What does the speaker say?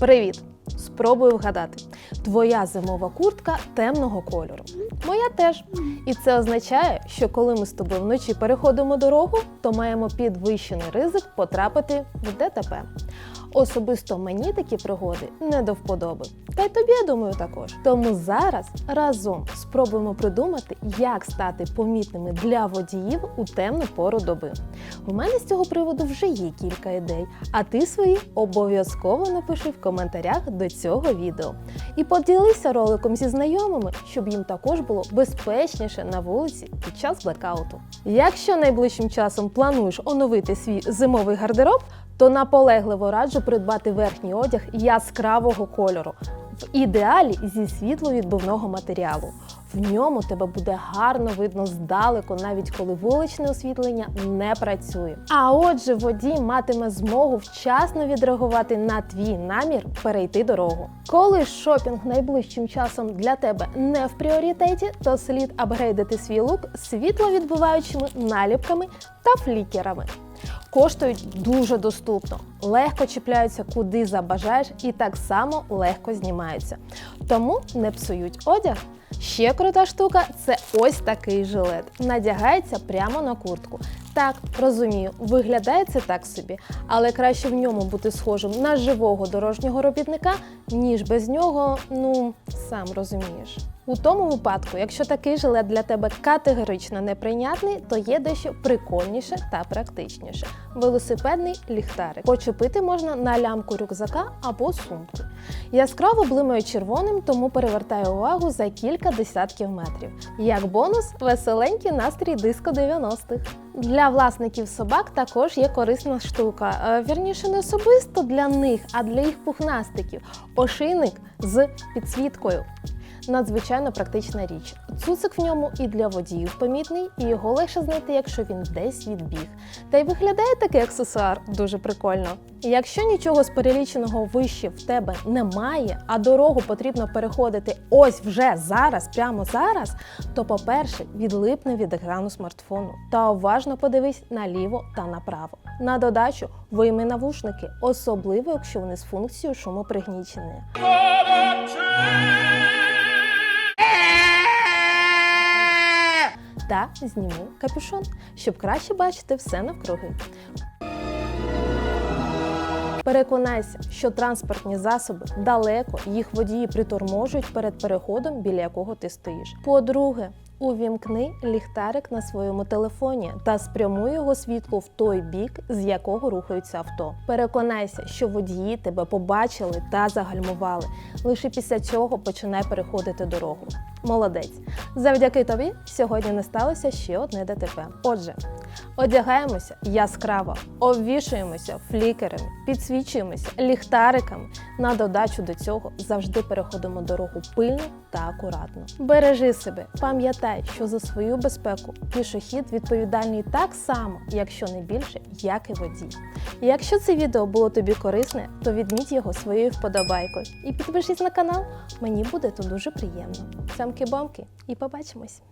Привіт! Спробую вгадати. Твоя зимова куртка темного кольору. Моя теж. І це означає, що коли ми з тобою вночі переходимо дорогу, то маємо підвищений ризик потрапити в ДТП. Особисто мені такі пригоди не до вподоби. Та й тобі, я думаю, також. Тому зараз разом спробуємо придумати, як стати помітними для водіїв у темну пору доби. У мене з цього приводу вже є кілька ідей, а ти свої обов'язково напиши в коментарях до цього відео. І поділися роликом зі знайомими, щоб їм також було безпечніше на вулиці під час блекауту. Якщо найближчим часом плануєш оновити свій зимовий гардероб, то наполегливо раджу придбати верхній одяг яскравого кольору, в ідеалі зі світловідбивного матеріалу. В ньому тебе буде гарно видно здалеку, навіть коли вуличне освітлення не працює. А отже, водій матиме змогу вчасно відреагувати на твій намір перейти дорогу. Коли шопінг найближчим часом для тебе не в пріоритеті, то слід апгрейдити свій лук світловідбиваючими наліпками та флікерами. Коштують дуже доступно, легко чіпляються куди забажаєш і так само легко знімаються. Тому не псують одяг. Ще крута штука це ось такий жилет. Надягається прямо на куртку. Так, розумію, виглядає це так собі, але краще в ньому бути схожим на живого дорожнього робітника, ніж без нього, ну сам розумієш. У тому випадку, якщо такий жилет для тебе категорично неприйнятний, то є дещо прикольніше та практичніше. Велосипедний ліхтарик. Почепити можна на лямку рюкзака або сумки. Яскраво блимає червоним, тому перевертаю увагу за кілька десятків метрів. Як бонус, веселенький настрій диско 90-х. Для власників собак також є корисна штука. Е, Вірніше, не особисто для них, а для їх пухнастиків. Ошийник з підсвіткою. Надзвичайно практична річ. Цуцик в ньому і для водіїв помітний, і його легше знайти, якщо він десь відбіг. Та й виглядає такий аксесуар дуже прикольно. Якщо нічого з переліченого вище в тебе немає, а дорогу потрібно переходити ось вже зараз, прямо зараз, то, по-перше, відлипни від екрану смартфону та уважно подивись наліво та направо. На додачу вийми навушники, особливо якщо вони з функцією шумопригнічення. Та зніму капюшон, щоб краще бачити все навкруги. Переконайся, що транспортні засоби далеко їх водії приторможують перед переходом, біля якого ти стоїш. По-друге, увімкни ліхтарик на своєму телефоні та спрямуй його світло в той бік, з якого рухаються авто. Переконайся, що водії тебе побачили та загальмували. Лише після цього починай переходити дорогу. Молодець! Завдяки тобі сьогодні не сталося ще одне ДТП. Отже, одягаємося яскраво, обвішуємося флікерами, підсвічуємося ліхтариками. На додачу до цього завжди переходимо дорогу пильно та акуратно. Бережи себе, пам'ятай, що за свою безпеку пішохід відповідальний так само, якщо не більше, як і водій. Якщо це відео було тобі корисне, то відміть його своєю вподобайкою і підпишись на канал. Мені буде то дуже приємно. Самки-бомки і побачимось!